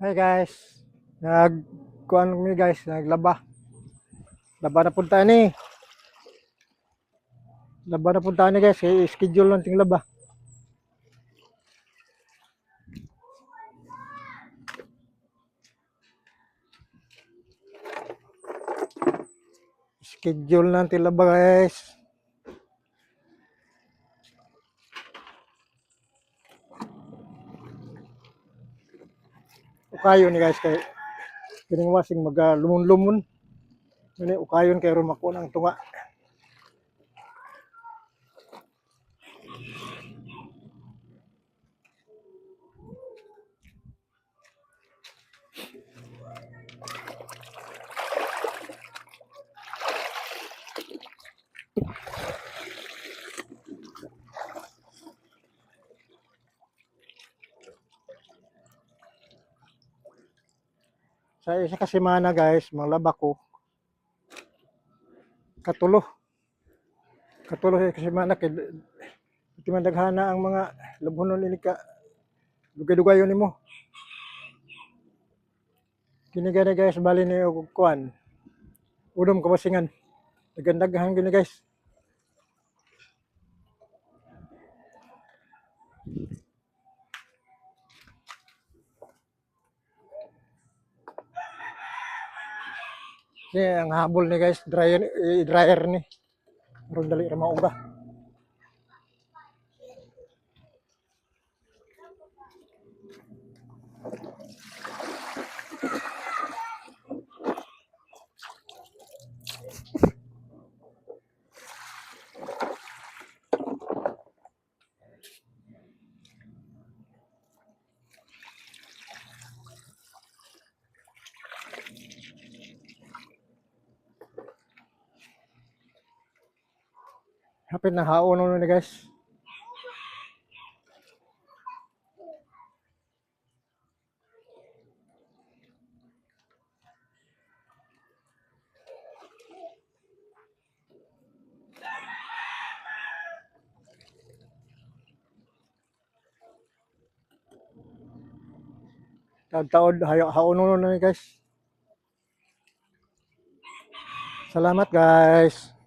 Hi guys. Nag kuan kami guys, naglaba. Laba na punta ni. Laba na punta ni guys, schedule lang ting laba. Schedule lang ting laba guys. Ukayo ni guys kay kining wasing mag uh, lumon-lumon Ini ukayon kay ron mako ng tunga. Sa isa ka semana guys, manglaba ko. Katulo. Katulo sa isa semana kay iti man daghana ang mga lubhonon ini ka dugay-dugayon nimo. Kini gani guys bali ni kuan. Udom kabasingan. Nagandaghan gini guys. Ni ang habol ni guys, dryer dryer ni. Ron dali ra mauga. Hapit na haon na guys. Taod haon na guys. Salamat guys.